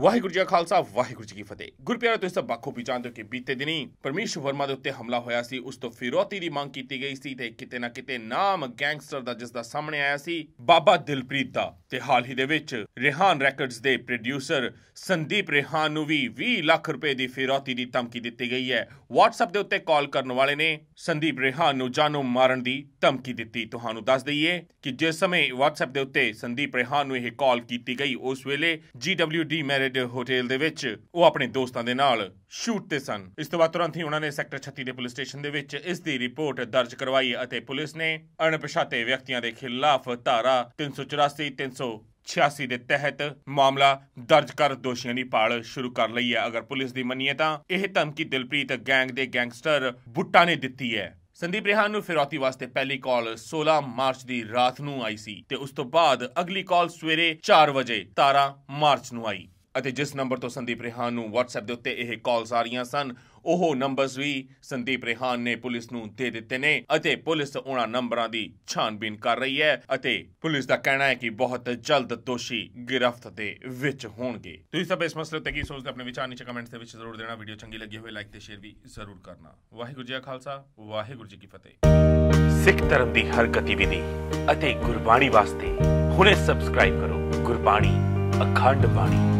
ਵਾਹਿਗੁਰੂ ਜੀ ਕਾ ਖਾਲਸਾ, ਵਾਹਿਗੁਰੂ ਜੀ ਕੀ ਫਤਿਹ। ਗੁਰਪਿਆਰੇ, ਤੁਸੀਂ ਸਭ ਬਾਖੂਬੀ ਜਾਣਦੇ ਹੋ ਕਿ ਬੀਤੇ ਦਿਨੀ ਪਰਮੇਸ਼ ਵਰਮਾ ਦੇ ਉੱਤੇ ਹਮਲਾ ਹੋਇਆ ਸੀ। ਉਸ ਤੋਂ ਫਿਰੋਤੀ ਦੀ ਮੰਗ ਕੀਤੀ ਗਈ ਸੀ ਤੇ ਕਿਤੇ ਨਾ ਕਿਤੇ ਨਾਮ ਗੈਂਗਸਟਰ ਦਾ ਜਿਸ ਦਾ ਸਾਹਮਣੇ ਆਇਆ ਸੀ, ਬਾਬਾ ਦਿਲਪ੍ਰੀਤ ਦਾ। ਤੇ ਹਾਲ ਹੀ ਦੇ ਵਿੱਚ ਰਿਹਾਨ ਰੈਕਰਡਸ ਦੇ ਪ੍ਰੋਡਿਊਸਰ ਸੰਦੀਪ ਰਿਹਾਨ ਨੂੰ ਵੀ 20 ਲੱਖ ਰੁਪਏ ਦੀ ਫਿਰੌਤੀ ਦੀ ਧਮਕੀ ਦਿੱਤੀ ਗਈ ਹੈ। WhatsApp ਦੇ ਉੱਤੇ ਕਾਲ ਕਰਨ ਵਾਲੇ ਨੇ ਸੰਦੀਪ ਰਿਹਾਨ ਨੂੰ ਜਾਨੋਂ ਮਾਰਨ ਦੀ ਧਮਕੀ ਦਿੱਤੀ। ਤੁਹਾਨੂੰ ਦੱਸ ਦਈਏ ਕਿ ਜਿਸ ਸਮੇਂ WhatsApp ਦੇ ਉੱਤੇ ਸੰਦੀਪ ਰਿਹਾਨ ਨੂੰ ਇਹ ਕਾਲ ਕੀਤੀ ਗਈ, ਉਸ ਵੇਲੇ GWD ਮੈਰਿਟ ਹੋਟਲ ਦੇ ਵਿੱਚ ਉਹ ਆਪਣੇ ਦੋਸਤਾਂ ਦੇ ਨਾਲ ਸ਼ੂਟ ਤੇ ਸਨ। ਇਸ ਤੋਂ ਬਾਅਦ ਤੁਰੰਤ ਹੀ ਉਹਨਾਂ ਨੇ ਸੈਕਟਰ 36 ਦੇ ਪੁਲਿਸ ਸਟੇਸ਼ਨ ਦੇ ਵਿੱਚ ਇਸ ਦੀ ਰਿਪੋਰਟ ਦਰਜ ਕਰਵਾਈ ਅਤੇ ਪੁਲਿਸ ਨੇ ਅਣਪਛਾਤੇ ਵਿਅਕਤੀਆਂ ਦੇ ਖਿਲਾਫ ਧਾਰਾ 384 386 ਦੇ ਤਹਿਤ ਮਾਮਲਾ ਦਰਜ ਕਰ ਦੋਸ਼ੀਆਂ ਦੀ ਭਾਲ ਸ਼ੁਰੂ ਕਰ ਲਈ ਹੈ। ਅਗਰ ਪੁਲਿਸ ਦੀ ਮੰਨੀਏ ਤਾਂ ਇਹ ਧਮਕੀ ਦਿਲਪ੍ਰੀਤ ਗੈਂਗ ਦੇ ਗੈਂਗਸਟਰ ਬੁੱਟਾ ਨੇ ਦਿੱਤੀ ਹੈ। ਸੰਦੀਪ ਰਿਹਾਨ ਨੂੰ ਫਿਰੌਤੀ ਵਾਸਤੇ ਪਹਿਲੀ ਕਾਲ 16 ਮਾਰਚ ਦੀ ਰਾਤ ਨੂੰ ਆਈ ਸੀ ਤੇ ਉਸ ਤੋਂ ਬਾਅਦ ਅਗਲੀ ਕਾਲ ਸਵੇਰੇ 4 ਵਜੇ 17 ਮਾਰਚ ਨੂੰ ਆਈ। ਅਤੇ ਜਿਸ ਨੰਬਰ ਤੋਂ ਸੰਦੀਪ ਰਿਹਾਨ ਨੂੰ WhatsApp ਦੇ ਉੱਤੇ ਇਹ ਕਾਲਸ ਆ ਰਹੀਆਂ ਸਨ, ਉਹ ਨੰਬਰਸ ਵੀ ਸੰਦੀਪ ਰਿਹਾਨ ਨੇ ਪੁਲਿਸ ਨੂੰ ਦੇ ਦਿੱਤੇ ਨੇ ਅਤੇ ਪੁਲਿਸ ਉਹਨਾਂ ਨੰਬਰਾਂ ਦੀ ਛਾਣਬੀਨ ਕਰ ਰਹੀ ਹੈ ਅਤੇ ਪੁਲਿਸ ਦਾ ਕਹਿਣਾ ਹੈ ਕਿ ਬਹੁਤ ਜਲਦ ਦੋਸ਼ੀ ਗ੍ਰਿਫਤ ਦੇ ਵਿੱਚ ਹੋਣਗੇ। ਤੁਸੀਂ ਸਭ ਇਸ ਮਸਲੇ ਉੱਤੇ ਕੀ ਸੋਚਦੇ ਆਪਣੇ ਵਿਚਾਰ ਨੀਚੇ ਕਮੈਂਟਸ ਦੇ ਵਿੱਚ ਜ਼ਰੂਰ ਦੇਣਾ। ਵੀਡੀਓ ਚੰਗੀ ਲੱਗੀ ਹੋਵੇ ਲਾਈਕ ਤੇ ਸ਼ੇਅਰ ਵੀ ਜ਼ਰੂਰ ਕਰਨਾ। ਵਾਹਿਗੁਰੂ ਜੀ ਕਾ ਖਾਲਸਾ, ਵਾਹਿਗੁਰੂ ਜੀ ਕੀ ਫਤਿਹ। ਸਿੱਖ ਧਰਮ ਦੀ ਹਰ ਗਤੀਵਿਧੀ ਅਤੇ ਗੁਰਬਾਣੀ ਵਾਸਤੇ ਹੁਣੇ ਸਬਸਕ੍ਰਾਈਬ ਕਰੋ ਗੁਰਬਾਣੀ, ਅਖੰਡ ਬਾਣੀ।